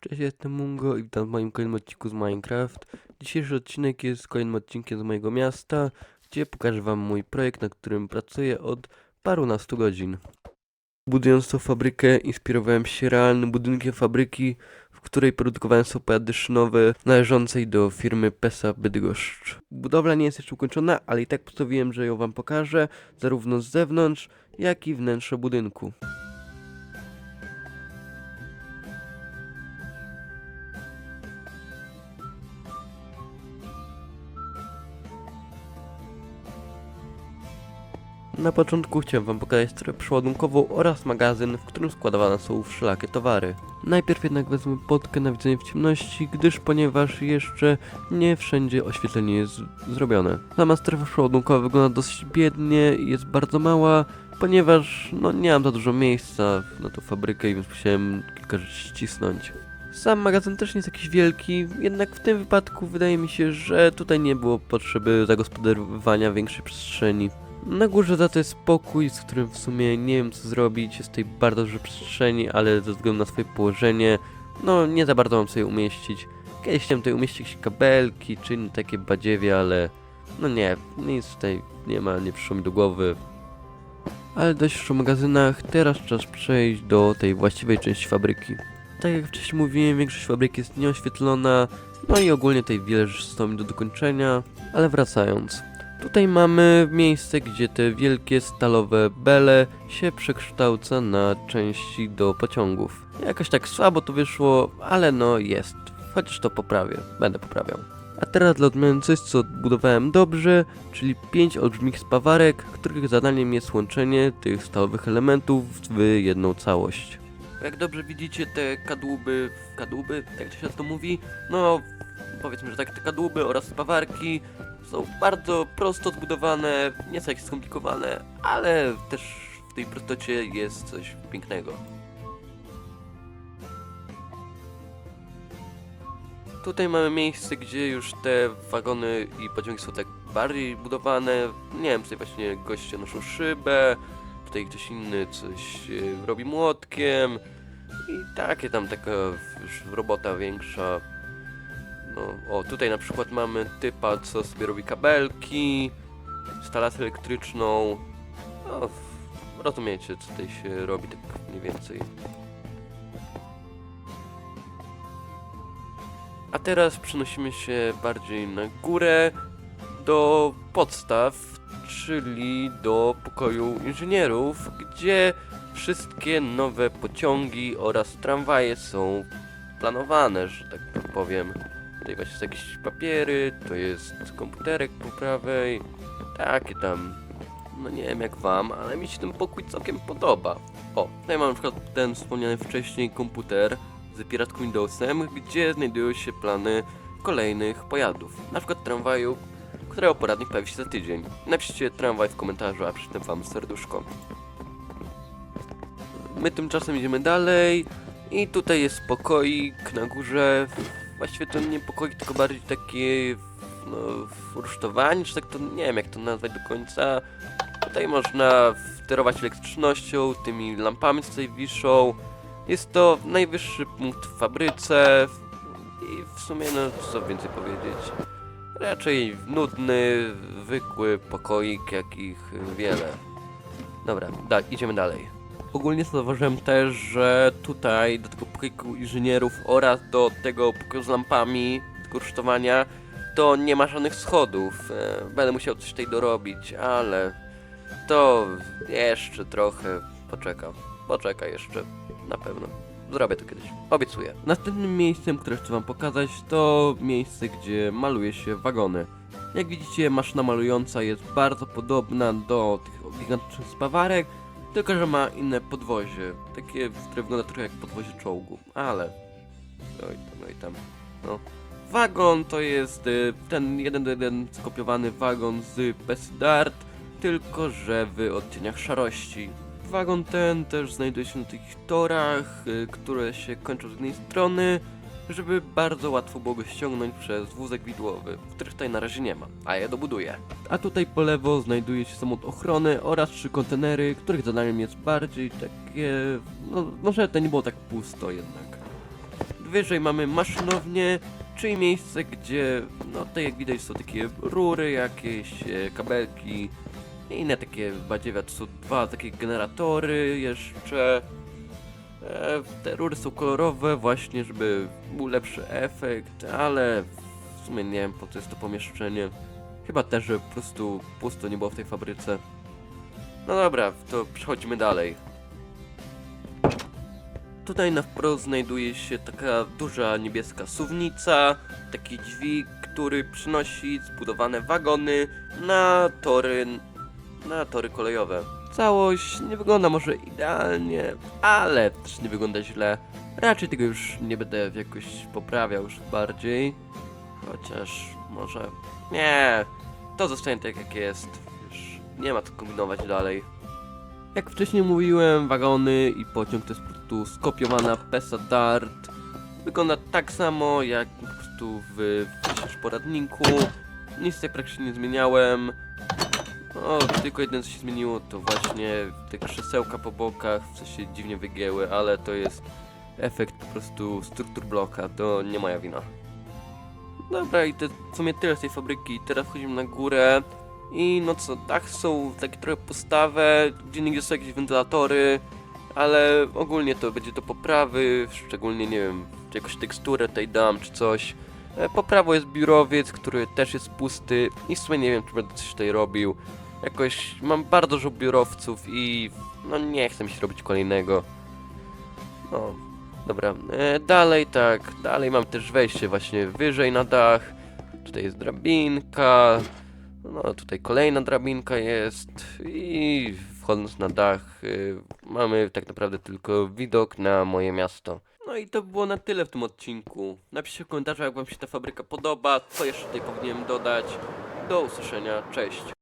Cześć, jestem Mungo i witam w moim kolejnym odcinku z Minecraft. Dzisiejszy odcinek jest kolejnym odcinkiem z mojego miasta, gdzie pokażę wam mój projekt, na którym pracuję od parunastu godzin. Budując tą fabrykę, inspirowałem się realnym budynkiem fabryki, w której produkowałem są pojazdy szynowe należącej do firmy PESA Bydgoszcz. Budowla nie jest jeszcze ukończona, ale i tak postanowiłem, że ją wam pokażę, zarówno z zewnątrz, jak i wnętrze budynku. Na początku chciałem wam pokazać strefę przeładunkową oraz magazyn, w którym składowane są wszelakie towary. Najpierw jednak wezmę podkę na widzenie w ciemności, gdyż ponieważ jeszcze nie wszędzie oświetlenie jest zrobione. Sama strefa przeładunkowa wygląda dosyć biednie i jest bardzo mała, ponieważ no nie mam za dużo miejsca na tą fabrykę, więc musiałem kilka rzeczy ścisnąć. Sam magazyn też nie jest jakiś wielki, jednak w tym wypadku wydaje mi się, że tutaj nie było potrzeby zagospodarowania większej przestrzeni. Na górze za to jest pokój, z którym w sumie nie wiem co zrobić, jest tutaj bardzo dużo przestrzeni, ale ze względu na swoje położenie, no nie za bardzo mam sobie umieścić. Kiedyś chciałem tutaj umieścić jakieś kabelki, czy inne takie badziewie, ale no nie, nic tutaj nie ma, nie przyszło mi do głowy. Ale dość już o magazynach, teraz czas przejść do tej właściwej części fabryki. Tak jak wcześniej mówiłem, większość fabryki jest nieoświetlona, no i ogólnie tutaj wiele rzeczy mi do dokończenia, ale wracając. Tutaj mamy miejsce, gdzie te wielkie stalowe bele się przekształca na części do pociągów. Jakoś tak słabo to wyszło, ale no jest. Chociaż to poprawię, będę poprawiał. A teraz dla odmiany coś, co budowałem dobrze, czyli pięć olbrzymich spawarek, których zadaniem jest łączenie tych stalowych elementów w jedną całość. Jak dobrze widzicie, te kadłuby, kadłuby, jak to się to mówi, no powiedzmy, że tak, te kadłuby oraz spawarki są bardzo prosto zbudowane, nie są jakieś skomplikowane, ale też w tej prostocie jest coś pięknego. Tutaj mamy miejsce, gdzie już te wagony i pociągi są tak bardziej budowane. Nie wiem, tutaj właśnie goście noszą szybę, tutaj ktoś inny coś e, robi młotkiem i takie tam taka już robota większa. No, o, tutaj na przykład mamy typa, co sobie robi kabelki, instalację elektryczną. No, rozumiecie, co tutaj się robi tak mniej więcej. A teraz przenosimy się bardziej na górę do podstaw, czyli do pokoju inżynierów, gdzie wszystkie nowe pociągi oraz tramwaje są planowane, że tak powiem. Tutaj właśnie są jakieś papiery, to jest komputerek po prawej, takie tam. No nie wiem jak wam, ale mi się ten pokój całkiem podoba. O, tutaj mam na przykład ten wspomniany wcześniej komputer z piratką Windowsem, gdzie znajdują się plany kolejnych pojazdów. Na przykład tramwaju, którego poradnik pojawi się za tydzień. Napiszcie tramwaj w komentarzu, a przytem wam serduszko. My tymczasem idziemy dalej i tutaj jest pokoik na górze. Właściwie to nie pokoik, tylko bardziej takie no, rusztowanie, czy tak to nie wiem jak to nazwać do końca. Tutaj można sterować elektrycznością, tymi lampami co tutaj wiszą. Jest to najwyższy punkt w fabryce i w sumie no co więcej powiedzieć. Raczej nudny, zwykły pokoik, jakich wiele. Dobra, da, idziemy dalej. Ogólnie zauważyłem też, że tutaj do tego pokoju inżynierów oraz do tego pokoju z lampami, tego rusztowania, to nie ma żadnych schodów. E, Będę musiał coś tutaj dorobić, ale to jeszcze trochę poczekam. Poczeka jeszcze, na pewno. Zrobię to kiedyś, obiecuję. Następnym miejscem, które chcę wam pokazać, to miejsce, gdzie maluje się wagony. Jak widzicie, maszyna malująca jest bardzo podobna do tych gigantycznych spawarek, tylko, że ma inne podwozie. Takie, które wygląda trochę jak podwozie czołgu, ale... Oj tam, oj tam. No. Wagon to jest y, ten jeden do jeden skopiowany wagon z Best Dart, tylko że w odcieniach szarości. Wagon ten też znajduje się na takich torach, y, które się kończą z jednej strony, żeby bardzo łatwo było go ściągnąć przez wózek widłowy, których tutaj na razie nie ma, a ja dobuduję. A tutaj po lewo znajduje się samolot ochrony oraz trzy kontenery, których zadaniem jest bardziej takie... No, no żeby to nie było tak pusto jednak. wyżej mamy maszynownię, czyli miejsce, gdzie, no tak jak widać są takie rury jakieś, e, kabelki, i inne takie badziewiat, to są dwa takie generatory jeszcze. Te rury są kolorowe właśnie, żeby był lepszy efekt, ale w sumie nie wiem po co jest to pomieszczenie. Chyba też, że po prostu pusto nie było w tej fabryce. No dobra, to przechodzimy dalej. Tutaj na wprost znajduje się taka duża niebieska suwnica, taki dźwig, który przynosi zbudowane wagony na tory, na tory kolejowe. Całość nie wygląda może idealnie, ale też nie wygląda źle. Raczej tego już nie będę jakoś poprawiał już bardziej. Chociaż może... Nie, to zostanie tak jak jest. Już nie ma co kombinować dalej. Jak wcześniej mówiłem, wagony i pociąg to jest po prostu skopiowana Pesa Dart. Wygląda tak samo jak po prostu w wcześniejszym poradniku. Nic tutaj praktycznie nie zmieniałem. O, tylko jedyne co się zmieniło to właśnie te krzesełka po bokach, w sensie dziwnie wygięły, ale to jest efekt po prostu struktur bloka, to nie moja wina. Dobra, i to w sumie tyle z tej fabryki. Teraz wchodzimy na górę. I no co, dach są takie trochę postawę, gdzie nigdzie są jakieś wentylatory, ale ogólnie to będzie do poprawy, szczególnie nie wiem, jakąś teksturę tutaj dam czy coś. E, Po prawo jest biurowiec, który też jest pusty i w sumie nie wiem, czy będę coś tutaj robił. Jakoś mam bardzo dużo biurowców i no nie chcę mi się robić kolejnego. No, dobra. E, dalej tak, dalej mam też wejście właśnie wyżej na dach. Tutaj jest drabinka. No tutaj kolejna drabinka jest i wchodząc na dach y, mamy tak naprawdę tylko widok na moje miasto. No i to było na tyle w tym odcinku. Napiszcie w komentarzu jak wam się ta fabryka podoba, co jeszcze tutaj powinienem dodać. Do usłyszenia, cześć.